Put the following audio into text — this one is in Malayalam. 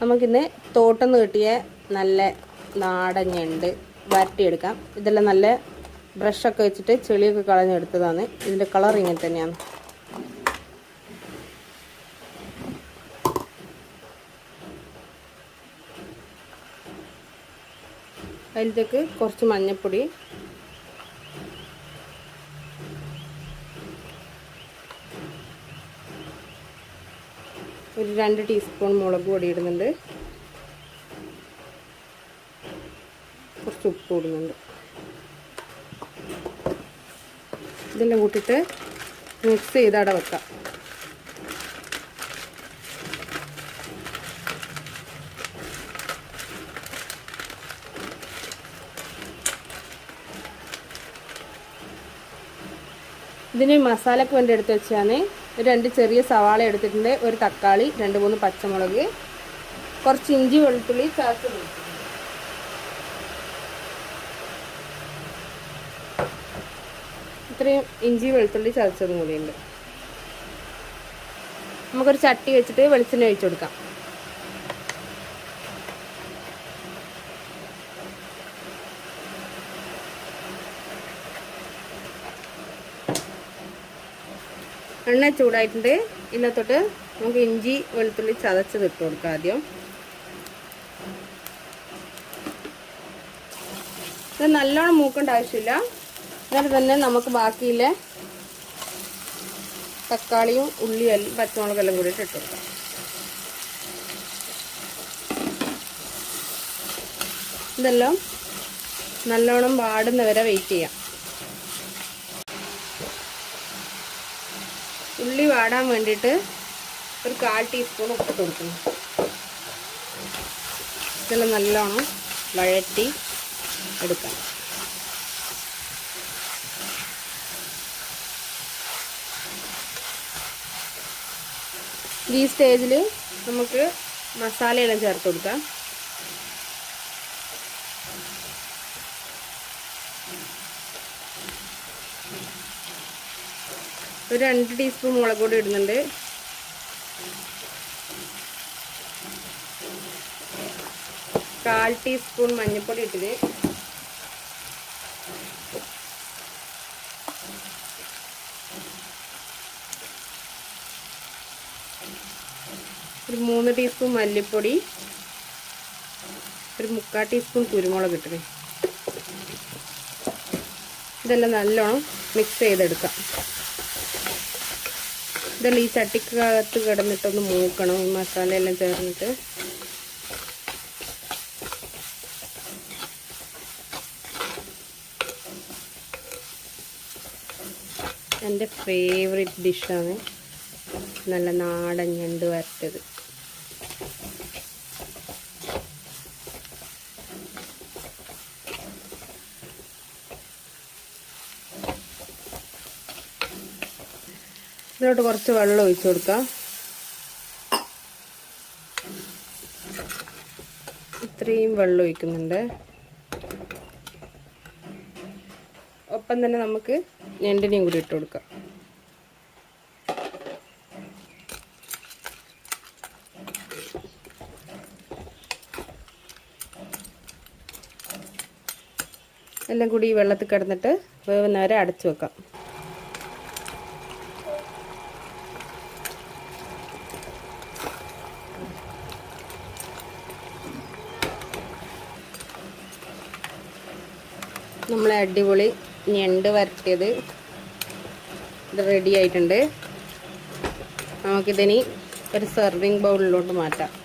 നമുക്കിന്ന് തോട്ടം കിട്ടിയ നല്ല നാടൻ വരട്ടിയെടുക്കാം. ഇതെല്ലാം നല്ല ബ്രഷൊക്കെ വെച്ചിട്ട് ചെളിയൊക്കെ കളഞ്ഞെടുത്തതാണ്. ഇതിന്റെ കളർ ഇങ്ങനെ തന്നെയാണ്. അതിലേക്ക് കുറച്ച് മഞ്ഞൾപ്പൊടി ഒരു രണ്ട് ടീസ്പൂൺ മുളക് പൊടി ഇടുന്നുണ്ട്. കുറച്ച് ഉപ്പ് ഇടുന്നുണ്ട്. ഇതെല്ലാം കൂട്ടിയിട്ട് മിക്സ് ചെയ്ത് അട വെക്കാം ഇതിന് മസാലയ്ക്ക് വേണ്ടി എടുത്ത് വെച്ചാണ് രണ്ട് ചെറിയ സവാള എടുത്തിട്ടുണ്ട് ഒരു തക്കാളി രണ്ട് മൂന്ന് പച്ചമുളക് കുറച്ച് ഇഞ്ചി വെളുത്തുള്ളി ചാക്ക് ഇത്രയും ഇഞ്ചി വെളുത്തുള്ളി ചതച്ചതും കൂടിയുണ്ട്. നമുക്കൊരു ചട്ടി വെച്ചിട്ട് വെളിച്ചെണ്ണ ഒഴിച്ചു കൊടുക്കാം. എണ്ണ ചൂടായിട്ടുണ്ട്. ഇതിനകത്തോട്ട് നമുക്ക് ഇഞ്ചി വെളുത്തുള്ളി ചതച്ചത് ഇട്ട് കൊടുക്കാം ആദ്യം. ഇത് നല്ലോണം മൂക്കേണ്ട ആവശ്യമില്ല. എന്നിട്ട് തന്നെ നമുക്ക് ബാക്കിയിലെ തക്കാളിയും ഉള്ളിയും പച്ചമുളകെല്ലാം കൂടിയിട്ട് ഇട്ട് കൊടുക്കാം. ഇതെല്ലാം നല്ലോണം വാടുന്നവരെ വെയിറ്റ് ചെയ്യാം. ഉള്ളി വാടാൻ വേണ്ടിയിട്ട് ഒരു കാൽ ടീസ്പൂൺ ഉപ്പ് കൊടുക്കുന്നു. ഇതെല്ലാം നല്ലോണം വഴറ്റി എടുക്കാം. ഈ സ്റ്റേജിൽ നമുക്ക് മസാലയെല്ലാം ചേർത്ത് കൊടുക്കാം. ഒരു രണ്ട് ടീസ്പൂൺ മുളക് പൊടി ഇടുന്നുണ്ട്. കാൽ ടീസ്പൂൺ മഞ്ഞൾപ്പൊടി ഇട്ടത് ഒരു മൂന്ന് ടീസ്പൂൺ മല്ലിപ്പൊടി. ഒരു മുക്കാൽ ടീസ്പൂൺ കുരുമുളക് ഇട്ടത് ഇതെല്ലാം നല്ലോണം മിക്സ് ചെയ്തെടുക്കാം. ഇതെല്ലാം ഈ ചട്ടിക്കകത്ത് കിടന്നിട്ടൊന്ന് മൂക്കണം ഈ മസാല എല്ലാം ചേർന്നിട്ട് എന്റെ ഫേവറേറ്റ് ഡിഷാണ് നല്ല നാടൻ ഞണ്ട് വരട്ടത്. ഇതിലോട്ട് കുറച്ച് വെള്ളം ഒഴിച്ചു കൊടുക്കാം. ഇത്രയും വെള്ളം ഒഴിക്കുന്നുണ്ട്. ഒപ്പം തന്നെ നമുക്ക് ഞണ്ടിനെയും കൂടി ഇട്ട് കൊടുക്കാം. എല്ലാം കൂടി ഈ വെള്ളത്തിൽ കിടന്നിട്ട് വേവുന്നവരെ അടച്ചു വെക്കാം. നമ്മളെ അടിപൊളി ഞണ്ട് വരട്ടിയത്. ഇത് റെഡി ആയിട്ടുണ്ട്. നമുക്കിതിനി ഒരു സെർവിങ് ബൗളിലോട്ട് മാറ്റാം.